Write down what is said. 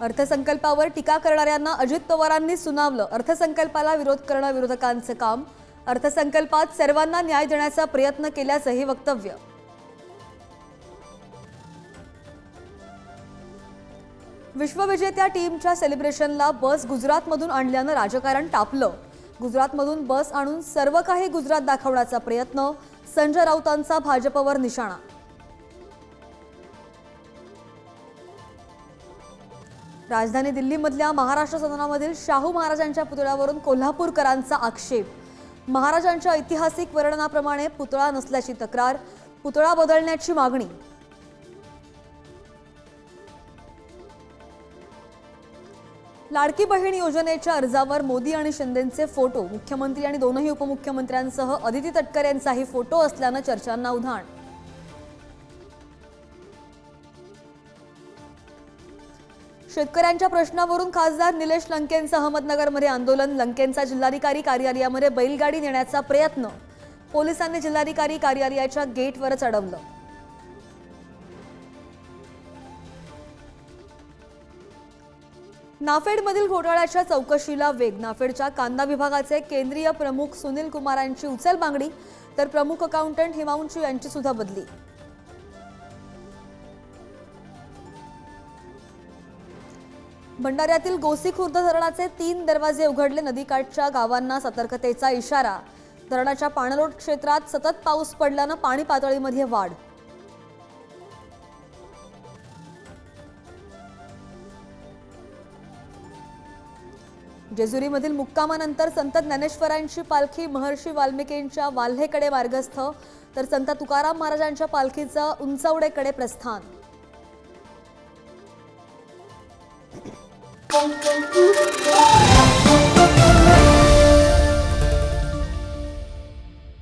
अर्थसंकल्पावर टीका करणाऱ्यांना अजित पवारांनी सुनावलं. अर्थसंकल्पाला विरोध करणं विरोधकांचं काम. अर्थसंकल्पात सर्वांना न्याय देण्याचा प्रयत्न केल्याचंही वक्तव्य. विश्वविजेत्या टीमच्या सेलिब्रेशनला बस गुजरातमधून आणल्यानं राजकारण टापलं गुजरातमधून बस आणून सर्व काही गुजरात दाखवण्याचा प्रयत्न. संजय राऊतांचा भाजपवर निशाणा राजधानी दिल्लीमधल्या महाराष्ट्र सदनामधील शाहू महाराजांच्या पुतळ्यावरून कोल्हापूरकरांचा आक्षेप. महाराजांच्या ऐतिहासिक वर्णनाप्रमाणे पुतळा नसल्याची तक्रार पुतळा बदलण्याची मागणी. लाडकी बहीण योजनेच्या अर्जावर मोदी आणि शिंदेचे फोटो मुख्यमंत्री आणि दोनही उपमुख्यमंत्र्यांसह अदिती तटकर यांचाही फोटो असल्यानं चर्चांना उधाण शेतकऱ्यांच्या प्रश्नावरून खासदार निलेश लंकेंचं अहमदनगरमध्ये आंदोलन लंकेंचा जिल्हाधिकारी कार्यालयामध्ये बैलगाडी नेण्याचा प्रयत्न. पोलिसांनी जिल्हाधिकारी कार्यालयाच्या गेटवरच अडवलं. नाफेडमधील घोटाळ्याच्या चौकशीला वेग. नाफेडच्या कांदा विभागाचे केंद्रीय प्रमुख सुनील कुमारांची उचल मागणी तर प्रमुख अकाउंटंट हिमांशू यांची सुद्धा बदली. भंडाऱ्यातील गोसी खुर्द धरणाचे तीन दरवाजे उघडले. नदीकाठच्या गावांना सतर्कतेचा इशारा. धरणाच्या पाणलोट क्षेत्रात सतत पाऊस पडल्यानं पाणी पातळीमध्ये वाढ. जेजुरीमधील मुक्कामानंतर संत ज्ञानेश्वरांची पालखी महर्षी वाल्मिकींच्या वाल्हेकडे मार्गस्थ तर संत तुकाराम महाराजांच्या पालखीचं उंचवडेकडे प्रस्थान. Oh, oh,